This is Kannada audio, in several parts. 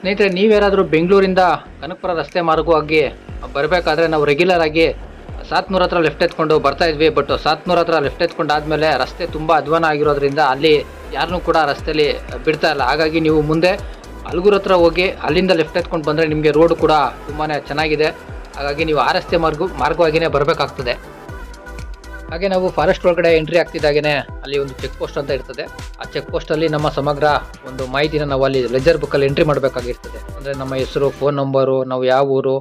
ಸ್ನೇಹಿತರೆ ನೀವೇನಾದರೂ ಬೆಂಗಳೂರಿಂದ ಕನಕಪುರ ರಸ್ತೆ ಮಾರ್ಗವಾಗಿ ಬರಬೇಕಾದ್ರೆ ನಾವು ರೆಗ್ಯುಲರ್ ಆಗಿ ಸಾತ್ನೂರ ಹತ್ರ ಲೆಫ್ಟ್ ಎತ್ಕೊಂಡು ಬರ್ತಾ ಇದ್ವಿ. ಬಟ್ ಸಾತ್ನೂರ ಹತ್ರ ಲೆಫ್ಟ್ ಎತ್ಕೊಂಡಾದ್ಮೇಲೆ ರಸ್ತೆ ತುಂಬ ಅಧ್ವಾನ ಆಗಿರೋದ್ರಿಂದ ಅಲ್ಲಿ ಯಾರನ್ನೂ ಕೂಡ ರಸ್ತೆಯಲ್ಲಿ ಬಿಡ್ತಾ ಇಲ್ಲ. ಹಾಗಾಗಿ ನೀವು ಮುಂದೆ ಅಲ್ಗೂರ್ ಹತ್ರ ಹೋಗಿ ಅಲ್ಲಿಂದ ಲೆಫ್ಟ್ ಎತ್ಕೊಂಡು ಬಂದರೆ ನಿಮಗೆ ರೋಡ್ ಕೂಡ ತುಂಬಾ ಚೆನ್ನಾಗಿದೆ. ಹಾಗಾಗಿ ನೀವು ಆ ರಸ್ತೆ ಮಾರ್ಗ ಮಾರ್ಗವಾಗಿಯೇ ಬರಬೇಕಾಗ್ತದೆ. ಹಾಗೆ ನಾವು ಫಾರೆಸ್ಟ್ ಒಳಗಡೆ ಎಂಟ್ರಿ ಆಗ್ತಿದ್ದಾಗೇನೆ ಅಲ್ಲಿ ಒಂದು ಚೆಕ್ ಪೋಸ್ಟ್ ಅಂತ ಇರ್ತದೆ. ಆ ಚೆಕ್ ಪೋಸ್ಟ್ ಅಲ್ಲಿ ನಮ್ಮ ಸಮಗ್ರ ಒಂದು ಮಾಹಿತಿನ ನಾವು ಅಲ್ಲಿ ಲೆಜರ್ ಬುಕ್ ಅಲ್ಲಿ ಎಂಟ್ರಿ ಮಾಡಬೇಕಾಗಿರ್ತದೆ. ಅಂದ್ರೆ ನಮ್ಮ ಹೆಸರು ಫೋನ್ ನಂಬರು ನಾವು ಯಾವ ಊರು,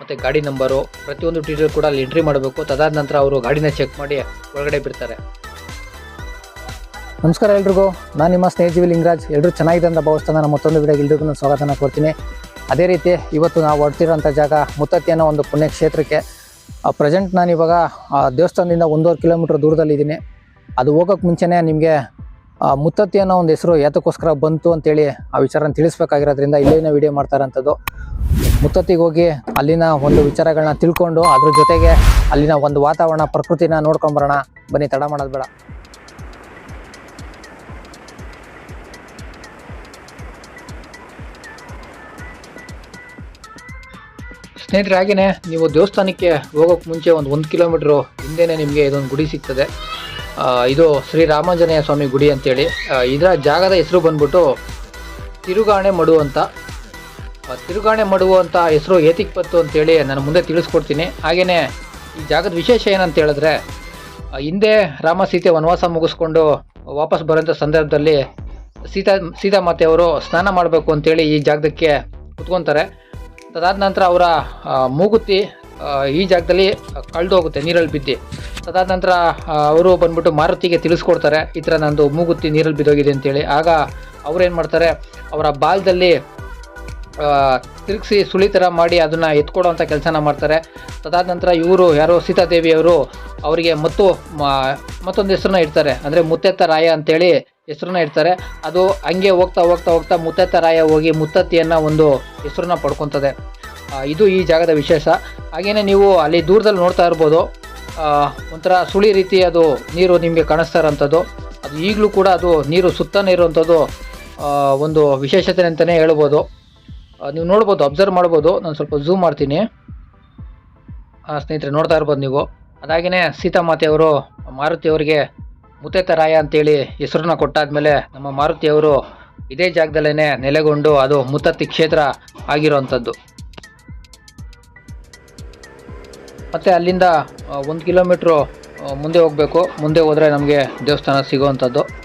ಮತ್ತೆ ಗಾಡಿ ನಂಬರು ಪ್ರತಿಯೊಂದು ಡೀಟೇಲ್ ಕೂಡ ಅಲ್ಲಿ ಎಂಟ್ರಿ ಮಾಡಬೇಕು. ತದಾದ ನಂತರ ಅವರು ಗಾಡಿನ ಚೆಕ್ ಮಾಡಿ ಒಳಗಡೆ ಬಿಡ್ತಾರೆ. ನಮಸ್ಕಾರ ಎಲ್ರಿಗೂ. ನಾನು ನಿಮ್ಮ ಸ್ನೇಹಜೀವಿ ಲಿಂಗರಾಜ್. ಎಲ್ಲರೂ ಚೆನ್ನಾಗಿದೆ ಅಂತ ನಾನು ಮತ್ತೊಂದು ವಿಡಿಯೋಗೆ ಎಲ್ರಿಗೂ ಸ್ವಾಗತನ ಕೊಡ್ತೀನಿ. ಅದೇ ರೀತಿ ಇವತ್ತು ನಾವು ಹೊರಟಿರೋಂಥ ಜಾಗ ಮುತ್ತತ್ತಿ ಅನ್ನೋ ಒಂದು ಪುಣ್ಯಕ್ಷೇತ್ರಕ್ಕೆ ಪ್ರೆಸೆಂಟ್ ನಾನು ಇವಾಗ ದೇವಸ್ಥಾನದಿಂದ ಒಂದೂವರೆ ಕಿಲೋಮೀಟ್ರ್ ದೂರದಲ್ಲಿದ್ದೀನಿ ಅದು ಹೋಗೋಕ್ಕೆ ಮುಂಚೆನೇ ನಿಮಗೆ ಮುತ್ತತ್ತಿ ಅನ್ನೋ ಒಂದು ಹೆಸರು ಯಾತಕ್ಕೋಸ್ಕರ ಬಂತು ಅಂತೇಳಿ ಆ ವಿಚಾರನ ತಿಳಿಸ್ಬೇಕಾಗಿರೋದ್ರಿಂದ ಇಲ್ಲಿನ ವಿಡಿಯೋ ಮಾಡ್ತಾ ಇರೋಂಥದ್ದು ಮುತ್ತತ್ತಿಗೆ ಹೋಗಿ ಅಲ್ಲಿನ ಒಂದು ವಿಚಾರಗಳನ್ನ ತಿಳ್ಕೊಂಡು ಅದ್ರ ಜೊತೆಗೆ ಅಲ್ಲಿನ ಒಂದು ವಾತಾವರಣ, ಪ್ರಕೃತಿನ ನೋಡ್ಕೊಂಬರೋಣ. ಬನ್ನಿ, ತಡ ಮಾಡೋದು ಬೇಡ. ಸ್ನೇಹಿತರೆ, ಹಾಗೇನೆ ನೀವು ದೇವಸ್ಥಾನಕ್ಕೆ ಹೋಗೋಕೆ ಮುಂಚೆ ಒಂದು ಒಂದು ಕಿಲೋಮೀಟ್ರು ಹಿಂದೆನೆ ನಿಮಗೆ ಇದೊಂದು ಗುಡಿ ಸಿಗ್ತದೆ. ಇದು ಶ್ರೀ ರಾಮಾಂಜನೇಯ ಸ್ವಾಮಿ ಗುಡಿ ಅಂತೇಳಿ. ಇದರ ಜಾಗದ ಹೆಸರು ಬಂದ್ಬಿಟ್ಟು ತಿರುಗಾಣೆ ಮಡು ಅಂತ. ತಿರುಗಾಣೆ ಮಡುವು ಅಂತ ಹೆಸರು ಏತಿಕ್ ಪತ್ತು ಅಂತೇಳಿ ನಾನು ಮುಂದೆ ತಿಳಿಸ್ಕೊಡ್ತೀನಿ. ಹಾಗೆಯೇ ಈ ಜಾಗದ ವಿಶೇಷ ಏನಂತ ಹೇಳಿದ್ರೆ ಹಿಂದೆ ರಾಮ ಸೀತೆ ವನವಾಸ ಮುಗಿಸ್ಕೊಂಡು ವಾಪಸ್ ಬರೋಂಥ ಸಂದರ್ಭದಲ್ಲಿ ಸೀತಾ ಸೀತಾಮಾತೆಯವರು ಸ್ನಾನ ಮಾಡಬೇಕು ಅಂತೇಳಿ ಈ ಜಾಗದಕ್ಕೆ ಕುತ್ಕೊತಾರೆ. ತದಾದ ನಂತರ ಅವರ ಮೂಗುತಿ ಈ ಜಾಗದಲ್ಲಿ ಕಳೆದು ಹೋಗುತ್ತೆ, ನೀರಲ್ಲಿ ಬಿದ್ದು. ತದಾದ ನಂತರ ಅವರು ಬಂದ್ಬಿಟ್ಟು ಮಾರುತಿಗೆ ತಿಳಿಸ್ಕೊಡ್ತಾರೆ, ಈ ಥರ ನಂದು ಮೂಗುತಿ ನೀರಲ್ಲಿ ಬಿದ್ದೋಗಿದೆ ಅಂತೇಳಿ. ಆಗ ಅವ್ರೇನು ಮಾಡ್ತಾರೆ, ಅವರ ಬಾಲ್ದಲ್ಲಿ ತಿರುಗಿಸಿ ಸುಳಿ ಥರ ಮಾಡಿ ಅದನ್ನು ಎತ್ಕೊಡೋವಂಥ ಕೆಲಸನ ಮಾಡ್ತಾರೆ. ತದಾದ ನಂತರ ಇವರು ಯಾರೋ ಸೀತಾದೇವಿಯವರು ಅವರಿಗೆ ಮತ್ತು ಮತ್ತೊಂದು ಹೆಸರನ್ನ ಇಡ್ತಾರೆ. ಅಂದರೆ ಮುತ್ತೆತ್ತ ರಾಯ ಅಂತೇಳಿ ಹೆಸರನ್ನ ಇಡ್ತಾರೆ. ಅದು ಹಂಗೆ ಹೋಗ್ತಾ ಹೋಗ್ತಾ ಹೋಗ್ತಾ ಮುತ್ತತ್ತರಾಯ ಹೋಗಿ ಮುತ್ತತ್ತಿಯನ್ನು ಒಂದು ಹೆಸರನ್ನ ಪಡ್ಕೊತದೆ. ಇದು ಈ ಜಾಗದ ವಿಶೇಷ. ಹಾಗೆಯೇ ನೀವು ಅಲ್ಲಿ ದೂರದಲ್ಲಿ ನೋಡ್ತಾ ಇರ್ಬೋದು. ಒಂಥರ ಸುಳಿ ರೀತಿ ಅದು ನೀರು ನಿಮಗೆ ಕಾಣಿಸ್ತಾ ಇರೋಂಥದ್ದು. ಅದು ಈಗಲೂ ಕೂಡ ಅದು ನೀರು ಸುತ್ತನೇ ಇರುವಂಥದ್ದು ಒಂದು ವಿಶೇಷತೆ ಅಂತಲೇ ಹೇಳ್ಬೋದು. ನೀವು ನೋಡ್ಬೋದು, ಅಬ್ಸರ್ವ್ ಮಾಡ್ಬೋದು. ನಾನು ಸ್ವಲ್ಪ ಝೂಮ್ ಮಾಡ್ತೀನಿ. ಸ್ನೇಹಿತರೆ, ನೋಡ್ತಾ ಇರ್ಬೋದು ನೀವು. ಅದಾಗಿನೇ ಸೀತಾಮಾತೆಯವರು ಮಾರುತಿಯವರಿಗೆ ಮುತ್ತೇತ ರಾಯ ಅಂತೇಳಿ ಹೆಸರನ್ನ ಕೊಟ್ಟಾದ್ಮೇಲೆ ನಮ್ಮ ಮಾರುತಿಯವರು ಇದೇ ಜಾಗದಲ್ಲೇ ನೆಲೆಗೊಂಡು ಅದು ಮುತ್ತತ್ತಿ ಕ್ಷೇತ್ರ ಆಗಿರುವಂಥದ್ದು. ಮತ್ತು ಅಲ್ಲಿಂದ ಒಂದು ಕಿಲೋಮೀಟ್ರು ಮುಂದೆ ಹೋಗಬೇಕು. ಮುಂದೆ ಹೋದರೆ ನಮಗೆ ದೇವಸ್ಥಾನ ಸಿಗುವಂಥದ್ದು.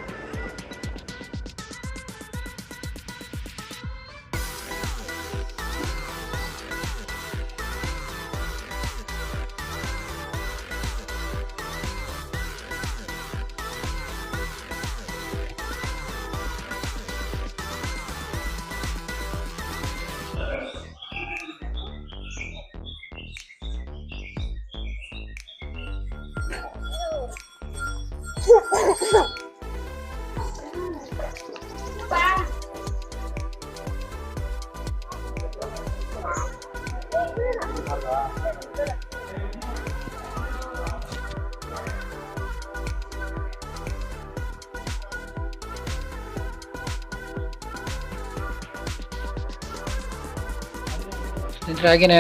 ಸ್ನೇಹಿತರೆ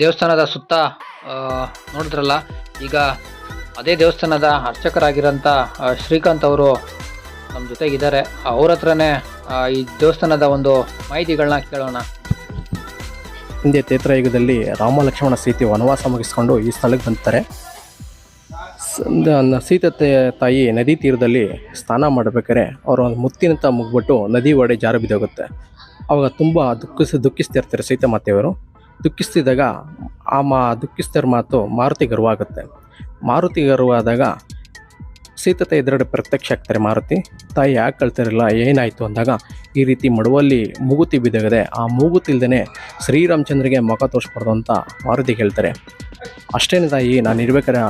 ದೇವಸ್ಥಾನದ ಸುತ್ತ ನೋಡಿದ್ರಲ್ಲ, ಈಗ ಅದೇ ದೇವಸ್ಥಾನದ ಅರ್ಚಕರಾಗಿರೋಂಥ ಶ್ರೀಕಾಂತ್ ಅವರು ನಮ್ಮ ಜೊತೆಗಿದ್ದಾರೆ. ಅವ್ರ ಹತ್ರನೇ ಈ ದೇವಸ್ಥಾನದ ಒಂದು ಮಾಹಿತಿಗಳನ್ನ ಕೇಳೋಣ. ಹಿಂದೆ ತೇತ್ರಯುಗದಲ್ಲಿ ರಾಮ ಲಕ್ಷ್ಮಣ ಸೀತೆ ವನವಾಸ ಮುಗಿಸ್ಕೊಂಡು ಈ ಸ್ಥಳಕ್ಕೆ ಬಂತಾರೆ ಸೀತೆ ತಾಯಿ ನದಿ ತೀರದಲ್ಲಿ ಸ್ನಾನ ಮಾಡಬೇಕಾದ್ರೆ ಅವರು ಒಂದು ಮುತ್ತಿನಂತ ಮುಗ್ಬಿಟ್ಟು ನದಿ ಒಡೆ ಜಾರು ಬಿದ್ದೋಗುತ್ತೆ. ಅವಾಗ ತುಂಬ ದುಃಖಿಸಿ, ದುಃಖಿಸ್ತಿರ್ತಾರೆ ಸೀತೆ ಮಾತೆಯವರು ದುಃಖಿಸ್ತಿದ್ದಾಗ ಆ ಮಾ ದುಃಖಿಸ್ತಿರ ಮಾತು ಮಾರುತಿ ಗರ್ವಾಗುತ್ತೆ. ಮಾರುತಿ ಗರ್ವಾದಾಗ ಸೀತತೆ ಎದುರುಗಡೆ ಪ್ರತ್ಯಕ್ಷ ಆಗ್ತಾರೆ ಮಾರುತಿ. ತಾಯಿ ಯಾಕೆ ಕಳ್ತಿರಲಿಲ್ಲ, ಏನಾಯಿತು ಅಂದಾಗ ಈ ರೀತಿ ಮಡುವಲ್ಲಿ ಮೂಗುತಿ ಬಿದ್ದಾಗದೆ ಆ ಮೂಗುತಿ ಇಲ್ದೇ ಶ್ರೀರಾಮಚಂದ್ರಿಗೆ ಮುಖ ತೋರಿಸ್ಬಾರ್ದು ಅಂತ ಮಾರುತಿ ಹೇಳ್ತಾರೆ. ಅಷ್ಟೇನೆ ತಾಯಿ, ನಾನು ಇರ್ಬೇಕಾರೆ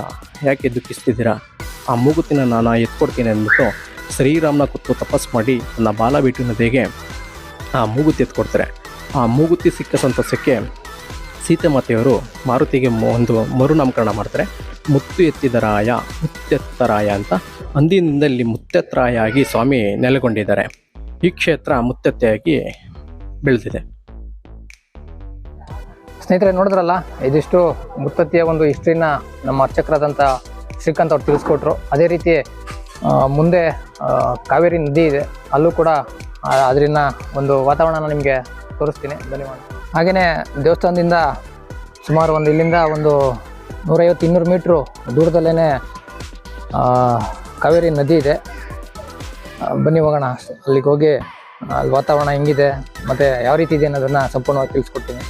ಯಾಕೆ ದುಃಖಿಸ್ತಿದ್ದೀರಾ? ಆ ಮೂಗುತಿನ ನಾನು ಎತ್ಕೊಡ್ತೀನಿ ಅಂದ್ಬಿಟ್ಟು ಶ್ರೀರಾಮನ ಕೂತು ತಪಸ್ಸು ಮಾಡಿ ನನ್ನ ಬಾಲ ಬಿಟ್ಟಿನ ದೇಗೆ ಆ ಮೂಗುತಿ ಎತ್ಕೊಡ್ತಾರೆ. ಆ ಮೂಗುತಿ ಸಿಕ್ಕ ಸಂತಸಕ್ಕೆ ಸೀತೆ ಮಾತೆಯವರು ಮಾರುತಿಗೆ ಒಂದು ಮರುನಾಮಕರಣ ಮಾಡ್ತಾರೆ. ಮುತ್ತು ಎತ್ತಿದರಾಯ ಮುತ್ತೆತ್ತರಾಯ ಅಂತ ಅಂದಿನಿಂದ ಇಲ್ಲಿ ಮುತ್ತೆತ್ತರಾಯ ಆಗಿ ಸ್ವಾಮಿ ನೆಲೆಗೊಂಡಿದ್ದಾರೆ. ಈ ಕ್ಷೇತ್ರ ಮುತ್ತೆತ್ತೆಯಾಗಿ ಬೆಳೆದಿದೆ. ಸ್ನೇಹಿತರೆ, ನೋಡಿದ್ರಲ್ಲ, ಇದಿಷ್ಟು ಮುತ್ತತ್ತೆಯ ಒಂದು ಹಿಸ್ಟ್ರಿನ ನಮ್ಮ ಅರ್ಚಕರಾದಂಥ ಶ್ರೀಕಾಂತ್ ಅವ್ರು ತಿಳಿಸ್ಕೊಟ್ರು. ಅದೇ ರೀತಿ ಮುಂದೆ ಕಾವೇರಿ ನದಿ ಇದೆ. ಅಲ್ಲೂ ಕೂಡ ಅದರಿಂದ ಒಂದು ವಾತಾವರಣನ ನಿಮಗೆ ತೋರಿಸ್ತೀನಿ. ಮಾಡೋಣ ಹಾಗೆಯೇ ದೇವಸ್ಥಾನದಿಂದ ಸುಮಾರು ಒಂದು ಇಲ್ಲಿಂದ ಒಂದು ನೂರೈವತ್ತು ಇನ್ನೂರು ಮೀಟ್ರು ದೂರದಲ್ಲೇ ಕಾವೇರಿ ನದಿ ಇದೆ. ಬನ್ನಿ ಹೋಗೋಣ. ಅಲ್ಲಿಗೆ ಹೋಗಿ ಅಲ್ಲಿ ವಾತಾವರಣ ಹೆಂಗಿದೆ, ಮತ್ತು ಯಾವ ರೀತಿ ಇದೆ ಅನ್ನೋದನ್ನು ಸಂಪೂರ್ಣವಾಗಿ ತಿಳಿಸ್ಕೊಡ್ತೀನಿ.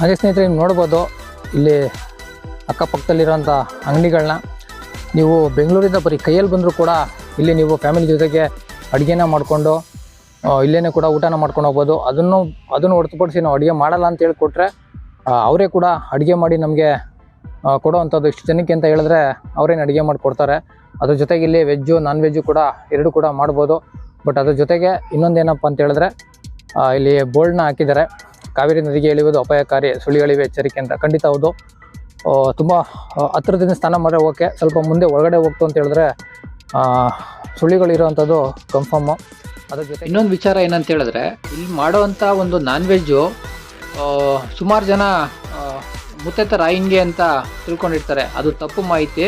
ಹಾಗೆ ಸ್ನೇಹಿತರೆ, ನೀವು ನೋಡ್ಬೋದು, ಇಲ್ಲಿ ಅಕ್ಕಪಕ್ಕದಲ್ಲಿರೋಂಥ ಅಂಗಡಿಗಳನ್ನ ನೀವು ಬೆಂಗಳೂರಿಂದ ಬರೀ ಕೈಯಲ್ಲಿ ಬಂದರೂ ಕೂಡ ಇಲ್ಲಿ ನೀವು ಫ್ಯಾಮಿಲಿ ಜೊತೆಗೆ ಅಡುಗೆನ ಮಾಡಿಕೊಂಡು ಇಲ್ಲೇ ಕೂಡ ಊಟನ ಮಾಡ್ಕೊಂಡು ಹೋಗ್ಬೋದು. ಅದನ್ನು ಅದನ್ನು ಹೊರತುಪಡಿಸಿ ನಾವು ಅಡುಗೆ ಮಾಡಲ್ಲ ಅಂತ ಹೇಳಿಕೊಟ್ರೆ ಅವರೇ ಕೂಡ ಅಡುಗೆ ಮಾಡಿ ನಮಗೆ ಕೊಡೋವಂಥದ್ದು ಇಷ್ಟು ಜನಕ್ಕೆ ಅಂತ ಹೇಳಿದ್ರೆ ಅವರೇನು ಅಡುಗೆ ಮಾಡಿಕೊಡ್ತಾರೆ. ಅದ್ರ ಜೊತೆಗೆ ಇಲ್ಲಿ ವೆಜ್ಜು ನಾನ್ ವೆಜ್ಜು ಕೂಡ, ಎರಡು ಕೂಡ ಮಾಡ್ಬೋದು. ಬಟ್ ಅದ್ರ ಜೊತೆಗೆ ಇನ್ನೊಂದೇನಪ್ಪ ಅಂತ ಹೇಳಿದ್ರೆ ಇಲ್ಲಿ ಬೋರ್ಡ್ನ ಹಾಕಿದ್ದಾರೆ. ಕಾವೇರಿ ನದಿಗೆ ಇಳಿಯುವುದು ಅಪಾಯಕಾರಿ ಸುಳಿಗಳಿವೆ ಎಚ್ಚರಿಕೆ ಅಂತ. ಖಂಡಿತ ಹೌದು. ತುಂಬ ಹತ್ತಿರದಿಂದ ಸ್ನಾನ ಮಾಡಿದ್ರೆ ಓಕೆ ಸ್ವಲ್ಪ ಮುಂದೆ ಒಳಗಡೆ ಹೋಗ್ತು ಅಂತ ಹೇಳಿದ್ರೆ ಸುಳಿಗಳಿರುವಂಥದ್ದು ಕನ್ಫರ್ಮು ಅದ್ರ ಜೊತೆ ಇನ್ನೊಂದು ವಿಚಾರ ಏನಂತ ಹೇಳಿದ್ರೆ, ಇಲ್ಲಿ ಮಾಡೋವಂಥ ಒಂದು ನಾನ್ ವೆಜ್ಜು ಸುಮಾರು ಜನ ಮುತ್ತೈತ ರಾಯಿಂಗೆ ಅಂತ ತಿಳ್ಕೊಂಡಿರ್ತಾರೆ. ಅದು ತಪ್ಪು ಮಾಹಿತಿ.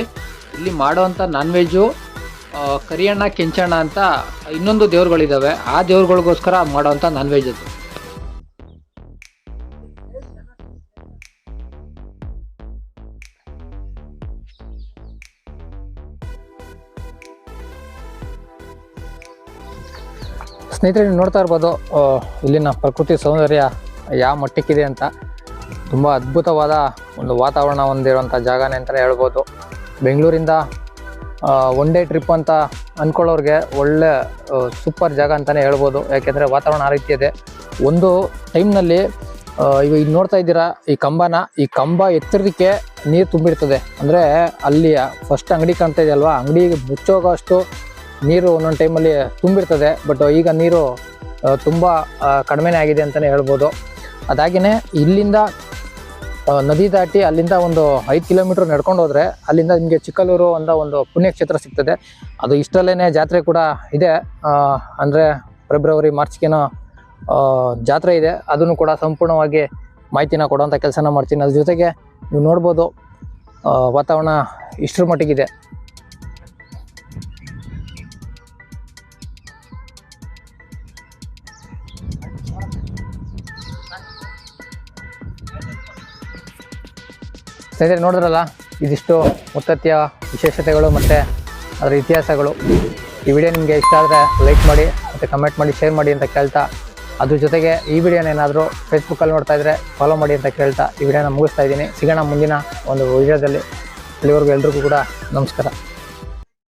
ಇಲ್ಲಿ ಮಾಡೋವಂಥ ನಾನ್ ವೆಜ್ಜು ಕರಿಯಣ್ಣ, ಕೆಂಚಣ್ಣ ಅಂತ ಇನ್ನೊಂದು ದೇವ್ರುಗಳಿದ್ದಾವೆ ಆ ದೇವ್ರುಗಳಿಗೋಸ್ಕರ ಮಾಡೋವಂಥ ನಾನ್ ವೆಜ್ ಅದು. ಸ್ನೇಹಿತರೆ, ನೀವು ನೋಡ್ತಾ ಇರ್ಬೋದು ಇಲ್ಲಿನ ಪ್ರಕೃತಿ ಸೌಂದರ್ಯ ಯಾವ ಮಟ್ಟಕ್ಕಿದೆ ಅಂತ. ತುಂಬ ಅದ್ಭುತವಾದ ಒಂದು ವಾತಾವರಣ ಹೊಂದಿರುವಂಥ ಜಾಗನೇ ಅಂತಲೇ ಹೇಳ್ಬೋದು. ಬೆಂಗಳೂರಿಂದ ಒನ್ ಡೇ ಟ್ರಿಪ್ ಅಂತ ಅಂದ್ಕೊಳ್ಳೋರಿಗೆ ಒಳ್ಳೆ ಸೂಪರ್ ಜಾಗ ಅಂತಲೇ ಹೇಳ್ಬೋದು. ಯಾಕೆಂದರೆ ವಾತಾವರಣ ಆ ರೀತಿ ಇದೆ. ಒಂದು ಟೈಮ್ನಲ್ಲಿ ಇವಾಗ ಈಗ ನೋಡ್ತಾ ಇದ್ದೀರಾ, ಈ ಕಂಬನ. ಈ ಕಂಬ ಎತ್ತರಕ್ಕೆ ನೀರು ತುಂಬಿರ್ತದೆ. ಅಂದರೆ ಅಲ್ಲಿ ಫಸ್ಟ್ ಅಂಗಡಿ ಕಾಣ್ತಾ ಇದೆಯಲ್ವಾ ಅಂಗಡಿ ಮುಚ್ಚೋಗೋ ಅಷ್ಟು ನೀರು ಒಂದೊಂದು ಟೈಮಲ್ಲಿ ತುಂಬಿರ್ತದೆ ಬಟ್ ಈಗ ನೀರು ತುಂಬ ಕಡಿಮೆನೇ ಆಗಿದೆ ಅಂತಲೇ ಹೇಳ್ಬೋದು. ಅದಾಗಿಯೇ ಇಲ್ಲಿಂದ ನದಿ ದಾಟಿ ಅಲ್ಲಿಂದ ಒಂದು ಐದು ಕಿಲೋಮೀಟ್ರ್ ನಡ್ಕೊಂಡು ಹೋದರೆ ಅಲ್ಲಿಂದ ನಿಮಗೆ ಚಿಕ್ಕಲೂರು ಅಂತ ಒಂದು ಪುಣ್ಯಕ್ಷೇತ್ರ ಸಿಗ್ತದೆ. ಅದು ಇಷ್ಟರಲ್ಲೇ ಜಾತ್ರೆ ಕೂಡ ಇದೆ. ಅಂದರೆ ಫೆಬ್ರವರಿ, ಮಾರ್ಚ್ಗೇನೋ ಜಾತ್ರೆ ಇದೆ. ಅದನ್ನು ಕೂಡ ಸಂಪೂರ್ಣವಾಗಿ ಮಾಹಿತಿನ ಕೊಡುವಂಥ ಕೆಲಸನ ಮಾಡ್ತೀನಿ. ಅದ್ರ ಜೊತೆಗೆ ನೀವು ನೋಡ್ಬೋದು ವಾತಾವರಣ ಇಷ್ಟರ ಮಟ್ಟಿಗಿದೆ. ಸ್ನೇಹಿತರೆ, ನೋಡಿದ್ರಲ್ಲ? ಇದಿಷ್ಟು ಉತ್ತತ್ಯ ವಿಶೇಷತೆಗಳು ಮತ್ತು ಅದರ ಇತಿಹಾಸಗಳು. ಈ ವಿಡಿಯೋ ನಿಮಗೆ ಇಷ್ಟ ಆದರೆ ಲೈಕ್ ಮಾಡಿ, ಮತ್ತು ಕಮೆಂಟ್ ಮಾಡಿ ಶೇರ್ ಮಾಡಿ ಅಂತ ಕೇಳ್ತಾ, ಅದ್ರ ಜೊತೆಗೆ ಈ ವಿಡಿಯೋನ ಏನಾದರೂ ಫೇಸ್ಬುಕ್ಕಲ್ಲಿ ನೋಡ್ತಾ ಇದ್ದರೆ ಫಾಲೋ ಮಾಡಿ ಅಂತ ಕೇಳ್ತಾ, ಈ ವಿಡಿಯೋನ ಮುಗಿಸ್ತಾ ಇದ್ದೀನಿ. ಸಿಗೋಣ ಮುಂದಿನ ಒಂದು ವಿಡಿಯೋದಲ್ಲಿ. ಅಲ್ಲಿವರೆಗೂ ಎಲ್ರಿಗೂ ಕೂಡ ನಮಸ್ಕಾರ.